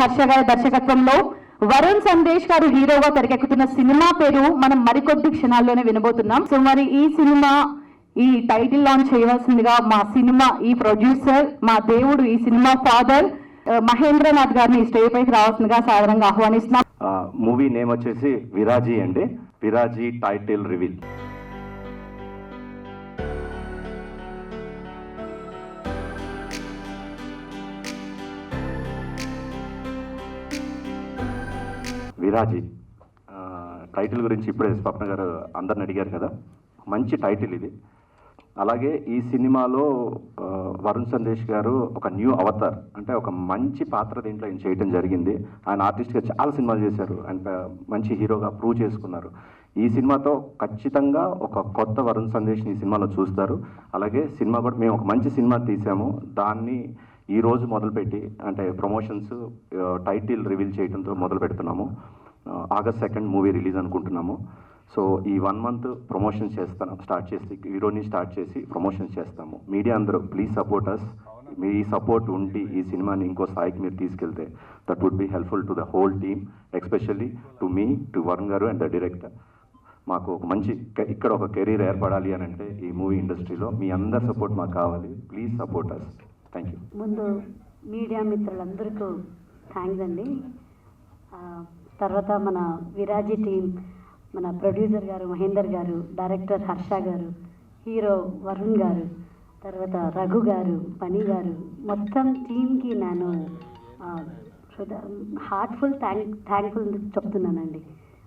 హర్ష గారి దర్శకత్వంలో వరుణ్ సందేశ్ గారు హీరోగా తెరకెక్కుతున్న సినిమా పేరు మనం మరికొద్ది క్షణాల్లోనే వినబోతున్నాం. సో మరి ఈ సినిమా ఈ టైటిల్ లాంచ్ చేయవలసిందిగా మా సినిమా ఈ ప్రొడ్యూసర్ మా దేవుడు ఈ సినిమా ఫాదర్ మహేంద్రనాథ్ గారిని స్టేజ్ పైకి రావాల్సిందిగా సాధారణంగా ఆహ్వానిస్తున్నాం. మూవీ నేమ్ వచ్చేసి విరాజీ అండి. Viraaji title reveal. Viraaji title గురించి ఇప్పుడే స్వప్న గారు అందరిని అడిగారు కదా. మంచి టైటిల్ ఇది. అలాగే ఈ సినిమాలో వరుణ్ సందేశ్ గారు ఒక న్యూ అవతార్ అంటే ఒక మంచి పాత్ర దీంట్లో ఆయన చేయడం జరిగింది. ఆయన ఆర్టిస్ట్గా చాలా సినిమాలు చేశారు. అండ్ మంచి హీరోగా ప్రూవ్ చేసుకున్నారు. ఈ సినిమాతో ఖచ్చితంగా ఒక కొత్త వరుణ్ సందేశ్ని ఈ సినిమాలో చూస్తారు. అలాగే సినిమా కూడా మేము ఒక మంచి సినిమా తీసాము. దాన్ని ఈ రోజు మొదలుపెట్టి అంటే ప్రమోషన్స్ టైటిల్ రివీల్ చేయడంతో మొదలు పెడుతున్నాము. ఆగస్ట్ సెకండ్ మూవీ రిలీజ్ అనుకుంటున్నాము. సో ఈ వన్ మంత్ ప్రమోషన్ చేస్తాను స్టార్ట్ చేసి హీరోని స్టార్ట్ చేసి ప్రమోషన్ చేస్తాము. మీడియా అందరూ ప్లీజ్ సపోర్ట్ అస్ మీ సపోర్ట్ ఉండి ఈ సినిమాని ఇంకో స్థాయికి మీరు తీసుకెళ్తే that would be helpful to the whole team especially to me to Varun garu and the director మాకు ఒక మంచి ఇక్కడ ఒక కెరీర్ ఏర్పడాలి అని అంటే ఈ మూవీ ఇండస్ట్రీలో మీ అందరి సపోర్ట్ మాకు కావాలి. Please support us thank you ముందు మీడియా మిత్రులందరికీ థ్యాంక్స్ అండి. తర్వాత మన విరాజీ టీం మన ప్రొడ్యూసర్ గారు మహేందర్ గారు డైరెక్టర్ హర్ష గారు హీరో వరుణ్ గారు తర్వాత రఘు గారు పని గారు మొత్తం టీంకి నేను హార్ట్ఫుల్ థ్యాంక్ థ్యాంక్ఫుల్ చెప్తున్నానండి.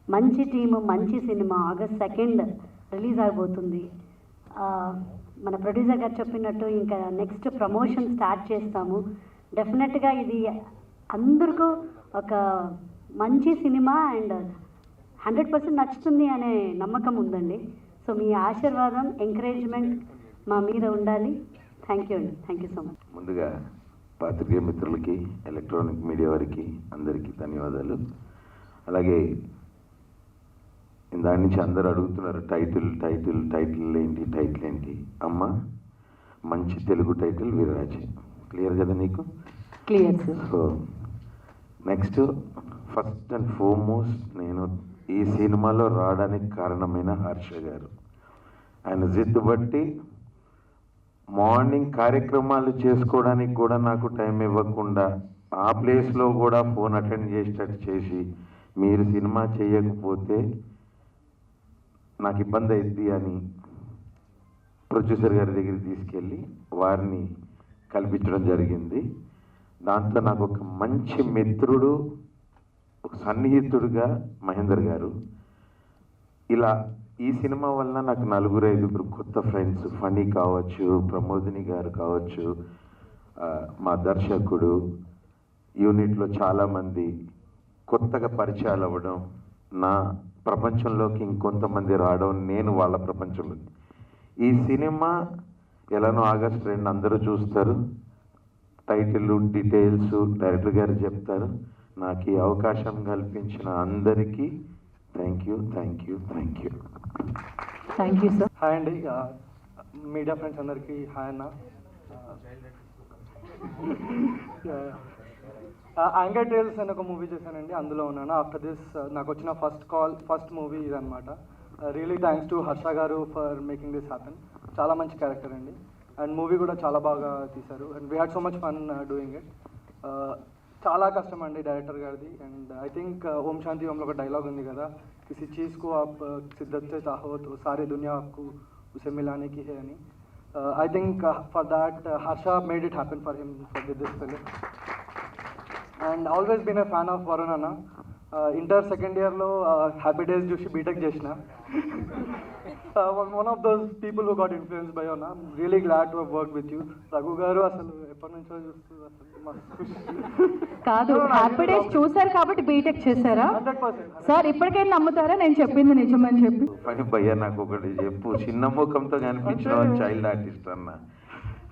మంచి టీము మంచి సినిమా ఆగస్ట్ సెకండ్ రిలీజ్ అయిపోతుంది మన ప్రొడ్యూసర్ గారు చెప్పినట్టు ఇంకా నెక్స్ట్ ప్రమోషన్ స్టార్ట్ చేస్తాము. డెఫినెట్గా ఇది అందరికీ ఒక మంచి సినిమా అండ్ హండ్రెడ్ పర్సెంట్ నచ్చుతుంది అనే నమ్మకం ఉందండి. సో మీ ఆశీర్వాదం ఎంకరేజ్మెంట్ మా మీద ఉండాలి. థ్యాంక్ యూ అండి. థ్యాంక్ యూ సో మచ్ ముందుగా పాత్రికేయ మిత్రులకి ఎలక్ట్రానిక్ మీడియా వారికి అందరికీ ధన్యవాదాలు. అలాగే దాని నుంచి అందరూ అడుగుతున్నారు టైటిల్ టైటిల్ టైటిల్ ఏంటి టైటిల్ ఏంటి? అమ్మ మంచి తెలుగు టైటిల్ వీరరాజే. క్లియర్ కదా నీకు? Clear so next first and foremost నేను ఈ సినిమాలో రావడానికి కారణమైన హర్ష గారు. ఆయన జిద్దు బట్టి మార్నింగ్ కార్యక్రమాలు చేసుకోవడానికి కూడా నాకు టైం ఇవ్వకుండా ఆ ప్లేస్లో కూడా ఫోన్ అటెండ్ చేసేటట్టు చేసి మీరు సినిమా చేయకపోతే నాకు ఇబ్బంది అయింది అని ప్రొడ్యూసర్ గారి దగ్గరికి తీసుకెళ్ళి వారిని కల్పించడం జరిగింది. దాంతో నాకు ఒక మంచి మిత్రుడు ఒక సన్నిహితుడుగా మహేందర్ గారు. ఇలా ఈ సినిమా వల్ల నాకు నలుగురు ఐదుగురు కొత్త ఫ్రెండ్స్ ఫనీ కావచ్చు ప్రమోదిని గారు కావచ్చు మా దర్శకుడు యూనిట్లో చాలామంది కొత్తగా పరిచయాలు అవ్వడం నా ప్రపంచంలోకి ఇంకొంతమంది రావడం నేను వాళ్ళ ప్రపంచంలో. ఈ సినిమా ఎలానో ఆగస్ట్ రెండు అందరూ చూస్తారు. టైటిల్ డీటెయిల్స్ డైరెక్టర్ గారు చెప్తారు. నాకు ఈ అవకాశం కల్పించిన అందరికీ thank you thank you thank you. Thank you sir. Hi అండి. మీడియా ఫ్రెండ్స్ అందరికీ హాయ్ అన్న. యాంగర్ టేల్స్ అని ఒక మూవీ చేశానండి అందులో ఉన్నాను. ఆఫ్టర్ దిస్ నాకు వచ్చిన ఫస్ట్ కాల్ ఫస్ట్ మూవీ ఇదనమాట really thanks to Harsha garu for making this happen చాలా మంచి క్యారెక్టర్ అండి. అండ్ మూవీ కూడా చాలా బాగా తీశారు. And we had so much fun doing it చాలా కష్టం అండి డైరెక్టర్ గారిది. And I think Om Shanti హోమ్లో ఒక డైలాగ్ ఉంది కదా. కిసి చీజ్కు ఆప్ సిద్ధత్ చాహోతో సారీ దునియాకు ఉసే మిలానికి హే అని I think for that Harsha made it happen for him for this film and always been a fan of Varun అన్న ఇంటర్ సెకండ్ ఇయర్లో హ్యాపీ డేస్ చూసి బీటెక్ చేసిన. One of those people who got influence by అన్న really glad to work with you Raghu garu అసలు ఎప్పటి నుంచో చూస్తూ కాదు హ్యాపీ డేస్ చూసారు కాబట్టి బీటెక్ చేశారా? సార్ ఇప్పటికైనా నమ్ముతారా? నేను చెప్పింది నిజమని చెప్పి. పని భయ్యా నాకు ఒకటి చెప్పు. చిన్న ముఖంతో కనిపించిన చైల్డ్ ఆర్టిస్ట్ అన్న.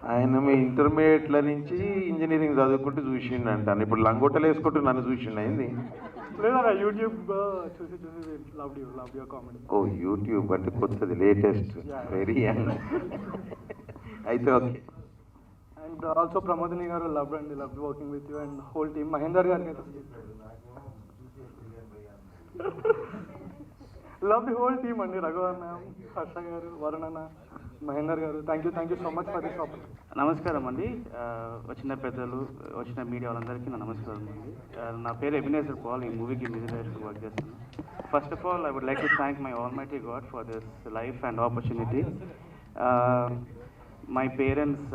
ఆయన మీ ఇంటర్మీడియట్ల నుంచి ఇంజనీరింగ్ చదువుకుంటూ చూసిండు అంటాను ఇప్పుడు లంగోటలు వేసుకుంటూ నన్ను చూసిండు అయింది యూట్యూబ్ చూసి చూసి love you love your comedy oh YouTube అంటే కొత్తది లేటెస్ట్ వెరీ యంగ్ అయితే okay. And and also Pramodini garu love అండి love working with you and whole team Mahender గారికి లవ్ ది హోల్ టీమ్ అండి. రఘువర్ మ్యామ్ హర్ష గారు వరుణ్ అన్న Mahender garu thank you thank you so much for this నమస్కారం అండి. వచ్చిన పెద్దలు వచ్చిన మీడియా వాళ్ళందరికీ నా నమస్కారం అండి. నా పేరు ఎబినేజర్ పాల్ ఈ మూవీకి మ్యూజిక్ డైరెక్టర్ వర్క్ చేస్తాను. First of all I would like to thank my almighty God for this life and opportunity my parents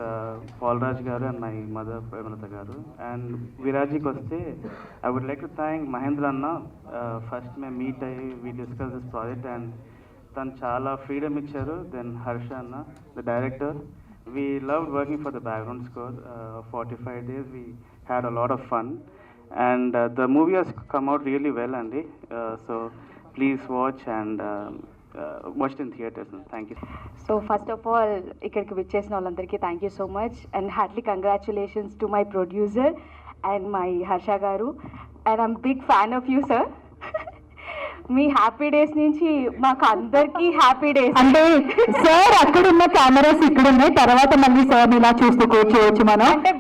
Paulraj garu and my mother Premalatha garu. And విరాజీకి వస్తే I would like to thank Mahendra అన్న first మేము meet అయ్యి we discuss this project and తను చాలా freedom ఇచ్చారు. Then Harsha అన్న the director we love working for the background score forty five days we had a lot of fun and the movie has come out really well అండి so please watch and watch in theatres thank you so first of all ఇక్కడికి విచ్చేసిన వాళ్ళందరికీ thank you so much and heartly congratulations to my producer and my Harsha garu. And I'm big fan of you sir me Happy Days నుంచి మాకు అందరికీ happy days అంటే sir అక్కడ ఉన్న cameras ఇక్కడ ఉన్నాయి తర్వాత మళ్ళీ సార్ ఇలా చూస్తూ కూర్చోవచ్చు మనం. అంటే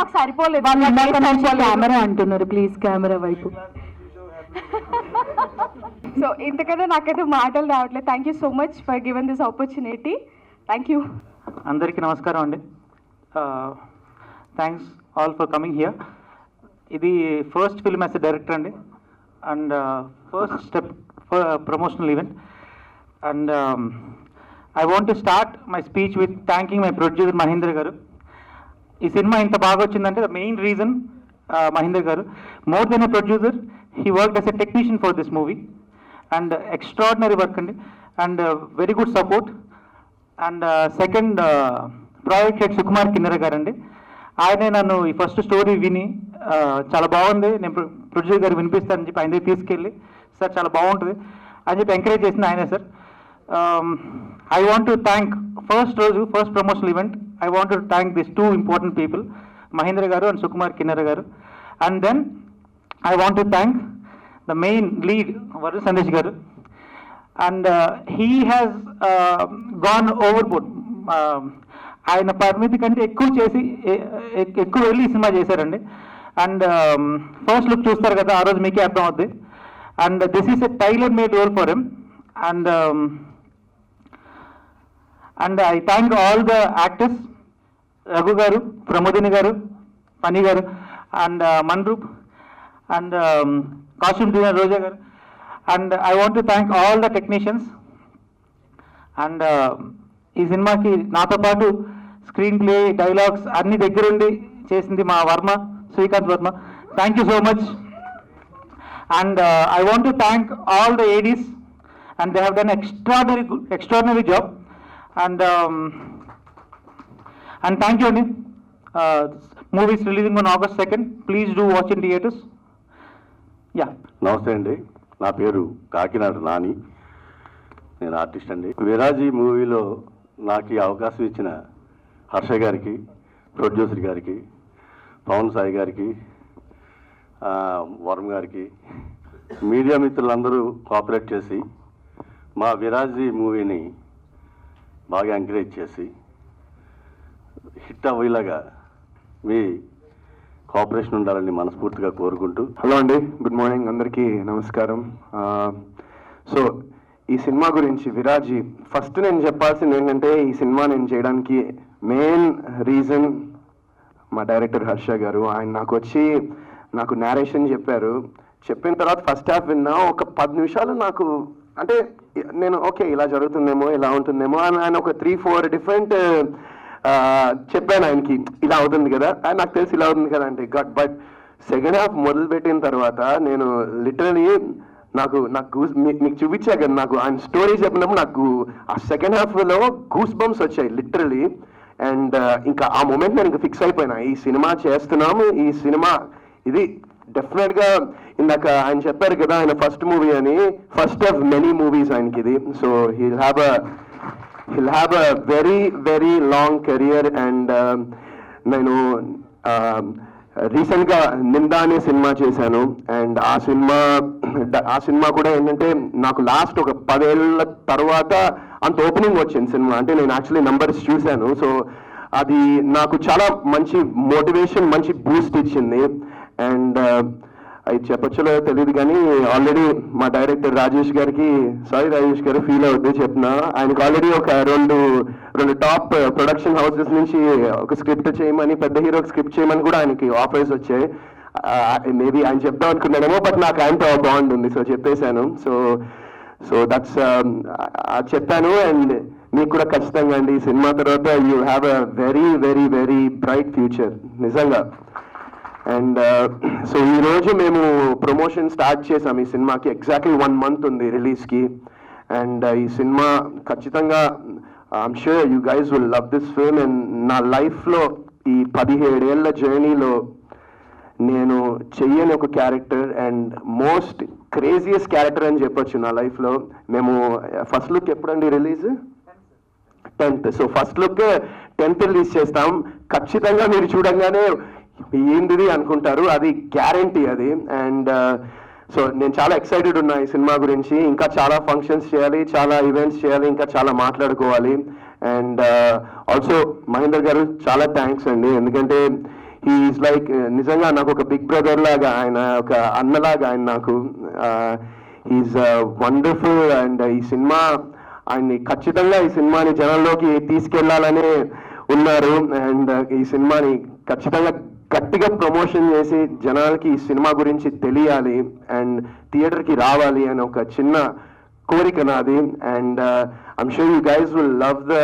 మాకు సరిపోలేదు. వాళ్ళు ఇందాక మాకు నుంచి సరిపోలేదు. కెమెరా అంటున్నారు. ప్లీజ్ కెమెరా వైపు. సో ఇంతకన్నా నాకైతే మాటలు రావట్లేదు. Thank you so much for given this opportunity thank you అందరికీ నమస్కారం అండి. Thanks all for coming here ఇది first film as a director అండి. And first step promotional event and I want to start my speech with thanking my producer Mahendra garu ఈ cinema ఇంత బాగా వచ్చిందంటే the main reason Mahender garu more than a producer he works a technician for this movie and extraordinary work అండి and very good support and second project head Sukumar Kinnera garu అండి ఆయనే నన్ను ఈ first story విని చాలా బాగుంది. నేను producer గారు వినిపిస్తానని చెప్పి ఆయన దగ్గర తీసుకెళ్ళి సార్ చాలా బాగుంటుంది. అని చెప్పి ఎంకరేజ్ చేసింది ఆయనే sir. I want to thank first రోజు first promotional event I want to thank this two important people Mahendra garu and Sukumar Kinnera garu. And then I want to thank the main lead Varun Sandesh garu. And he has gone over board ఆయన పరిమితి కంటే ఎక్కువ చేసి ఎక్కువ వెళ్ళి cinema చేశారండి. And first look చూస్తారు కదా ఆ రోజు మీకే అర్థం అవుద్ది and this is a tailor made role for him and and I thank all the actors Raghu garu Pramodini garu Phani garu and Manroop and costume designer Roja garu and I want to thank all the technicians and ఈ సినిమాకి నాతో పాటు screen play dialogues అన్ని దగ్గరుండి చేసింది మా Varma Srikanth Varma. Thank you so much and I want to thank all the ADs and they have done extraordinary extraordinary job and and thank you అండి movies releasing on August second please do watch in theatres yeah నమస్తే అండి. నా పేరు కాకినాడ నాని. నేను artist అండి. విరాజీ మూవీలో నాకు ఈ అవకాశం ఇచ్చిన హర్ష గారికి ప్రొడ్యూసర్ గారికి పవన్ సాయి గారికి ఆ, వరుణ్ గారికి. మీడియా మిత్రులందరూ కోఆపరేట్ చేసి మా విరాజీ మూవీని బాగా ఎంకరేజ్ చేసి హిట్ అవ్వేలాగా మీ కోఆపరేషన్ ఉండాలని మనస్ఫూర్తిగా కోరుకుంటూ. హలో అండి గుడ్ మార్నింగ్ అందరికీ నమస్కారం. సో ఈ సినిమా గురించి విరాజీ ఫస్ట్ నేను చెప్పాల్సింది ఏంటంటే ఈ సినిమా నేను చేయడానికి మెయిన్ రీజన్ మా డైరెక్టర్ హర్ష గారు ఆయన నాకు వచ్చి నాకు నేరేషన్ చెప్పారు. చెప్పిన తర్వాత ఫస్ట్ హాఫ్ విన్నా ఒక పది నిమిషాలు నాకు అంటే నేను ఓకే ఇలా జరుగుతుందేమో ఇలా ఉంటుందేమో అని ఆయన ఒక త్రీ ఫోర్ డిఫరెంట్ చెప్పాను ఆయనకి. ఇలా అవుతుంది కదా అని నాకు తెలిసి ఇలా అవుతుంది కదా అంటే గట్ బట్ సెకండ్ హాఫ్ మొదలు పెట్టిన తర్వాత నేను లిటరలీ నాకు నాకు goose- మీకు చూపించా కదా నాకు ఆయన స్టోరీ చెప్పినప్పుడు నాకు ఆ సెకండ్ హాఫ్లో గూస్ బంప్స్ వచ్చాయి లిటరలీ అండ్ ఇంకా ఆ మూమెంట్ నేను ఇంకా ఫిక్స్ అయిపోయినా. ఈ సినిమా చేస్తున్నాము ఈ సినిమా ఇది డెఫినెట్గా ఇందాక ఆయన చెప్పారు కదా ఆయన ఫస్ట్ మూవీ అని. ఫస్ట్ ఆఫ్ మెనీ మూవీస్ ఆయనకి ఇది. So he'll have a he'll have a very very long career and నేను um, రీసెంట్గా నిందా అనే సినిమా చేశాను. అండ్ ఆ సినిమా ఆ సినిమా కూడా ఏంటంటే నాకు లాస్ట్ ఒక పదేళ్ళ తర్వాత అంత ఓపెనింగ్ వచ్చింది సినిమా. అంటే నేను యాక్చువల్లీ నంబర్స్ చూశాను. సో అది నాకు చాలా మంచి మోటివేషన్ మంచి బూస్ట్ ఇచ్చింది. అండ్ uh, అది చెప్పచ్చలో తెలియదు కానీ ఆల్రెడీ మా డైరెక్టర్ రాజేష్ గారికి సారీ రాజేష్ గారు ఫీల్ అవుద్ది చెప్తున్నా ఆయనకు ఆల్రెడీ ఒక రెండు రెండు టాప్ ప్రొడక్షన్ హౌసెస్ నుంచి ఒక స్క్రిప్ట్ చేయమని పెద్ద హీరోకి స్క్రిప్ట్ చేయమని కూడా ఆయనకి ఆఫర్స్ వచ్చాయి. Uh, మేబీ ఆయన చెప్దాం అనుకున్నానేమో బట్ నాకు ఆయనతో బాండ్ ఉంది సో చెప్పేశాను సో సో దట్స్ చెప్పాను. అండ్ మీకు కూడా ఖచ్చితంగా అండి ఈ సినిమా తర్వాత you have a very very very bright future నిజంగా. అండ్ సో ఈ రోజు మేము ప్రమోషన్ స్టార్ట్ చేసాం. ఈ సినిమాకి ఎగ్జాక్ట్లీ వన్ మంత్ ఉంది రిలీజ్కి అండ్ ఈ సినిమా ఖచ్చితంగా I'm sure you guys will love this film and నా లైఫ్లో ఈ పదిహేడేళ్ళ జర్నీలో నేను చెయ్యని ఒక character and most craziest character అని చెప్పొచ్చు నా లైఫ్లో మేము ఫస్ట్ లుక్ ఎప్పుడండి release tenth so first look tenth release చేస్తాం. ఖచ్చితంగా మీరు చూడంగానే ఏంటిది అనుకుంటారు? అది గ్యారంటీ అది. అండ్ సో uh, నేను చాలా ఎక్సైటెడ్ ఉన్నా ఈ సినిమా గురించి. ఇంకా చాలా ఫంక్షన్స్ చేయాలి చాలా ఈవెంట్స్ చేయాలి ఇంకా చాలా మాట్లాడుకోవాలి. అండ్ ఆల్సో uh, మహేందర్ గారు చాలా థ్యాంక్స్ అండి. ఎందుకంటే హీఈస్ లైక్ నిజంగా నాకు ఒక బిగ్ బ్రదర్ లాగా ఆయన ఒక అన్నలాగా ఆయన నాకు ఈజ్ వండర్ఫుల్ అండ్ ఈ సినిమా ఆయన్ని ఖచ్చితంగా ఈ సినిమాని జనంలోకి తీసుకెళ్ళాలనే ఉన్నారు. అండ్ uh, ఈ సినిమాని ఖచ్చితంగా గట్టిగా ప్రమోషన్ చేసి జనాలకి ఈ సినిమా గురించి తెలియాలి అండ్ థియేటర్కి రావాలి అని ఒక చిన్న కోరిక నాది. And I'm sure you guys will love the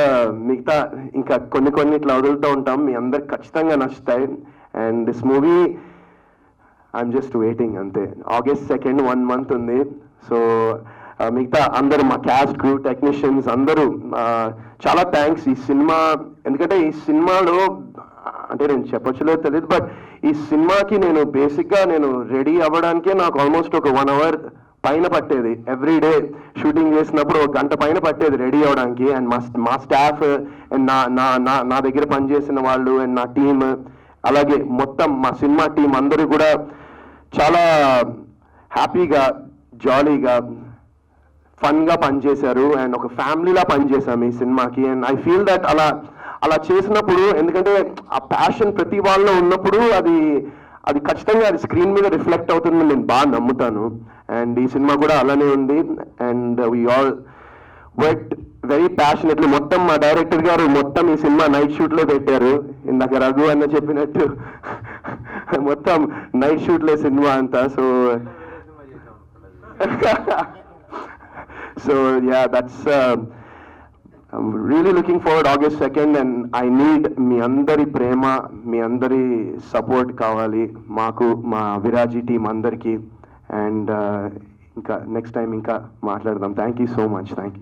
మిగతా ఇంకా కొన్ని కొన్ని ఇట్లా వదులుతూ ఉంటాం. మీ అందరికి ఖచ్చితంగా నచ్చుతాయి. And this movie I'm just waiting అంతే. ఆగస్ట్ సెకండ్ వన్ మంత్ ఉంది. సో uh, మిగతా అందరూ మా క్యాస్ట్ క్రూ టెక్నీషియన్స్ అందరూ uh, చాలా థ్యాంక్స్ ఈ సినిమా. ఎందుకంటే ఈ సినిమాలో అంటే నేను చెప్పచ్చులో తెలియదు బట్ ఈ సినిమాకి నేను బేసిక్గా నేను రెడీ అవ్వడానికే నాకు ఆల్మోస్ట్ ఒక వన్ అవర్ పైన పట్టేది. ఎవ్రీ డే షూటింగ్ చేసినప్పుడు ఒక గంట పైన పట్టేది రెడీ అవ్వడానికి. అండ్ మా మా స్టాఫ్ అండ్ నా నా నా నా దగ్గర పనిచేసిన వాళ్ళు అండ్ నా టీమ్ అలాగే మొత్తం మా సినిమా టీం అందరూ కూడా చాలా హ్యాపీగా జాలీగా ఫన్గా పనిచేశారు. అండ్ ఒక ఫ్యామిలీలా పనిచేశాము ఈ సినిమాకి. అండ్ ఐ ఫీల్ దట్ అలా అలా చేసినప్పుడు ఎందుకంటే ఆ ప్యాషన్ ప్రతి వాళ్ళలో ఉన్నప్పుడు అది అది ఖచ్చితంగా అది స్క్రీన్ మీద రిఫ్లెక్ట్ అవుతుందని నేను బాగా నమ్ముతాను. అండ్ ఈ సినిమా కూడా అలానే ఉంది. And we all work very passionately మొత్తం మా డైరెక్టర్ గారు మొత్తం ఈ సినిమా నైట్ షూట్లో పెట్టారు. ఇందాక రఘు అన్న చెప్పినట్టు మొత్తం నైట్ షూట్ లే సినిమా అంతా. So so yeah that's really looking forward August second and I need మీ అందరి ప్రేమ మీ అందరి సపోర్ట్ కావాలి మాకు మా విరాజీ టీం అందరికీ. అండ్ uh, ఇంకా నెక్స్ట్ టైం ఇంకా మాట్లాడదాం. Thank you so much thank you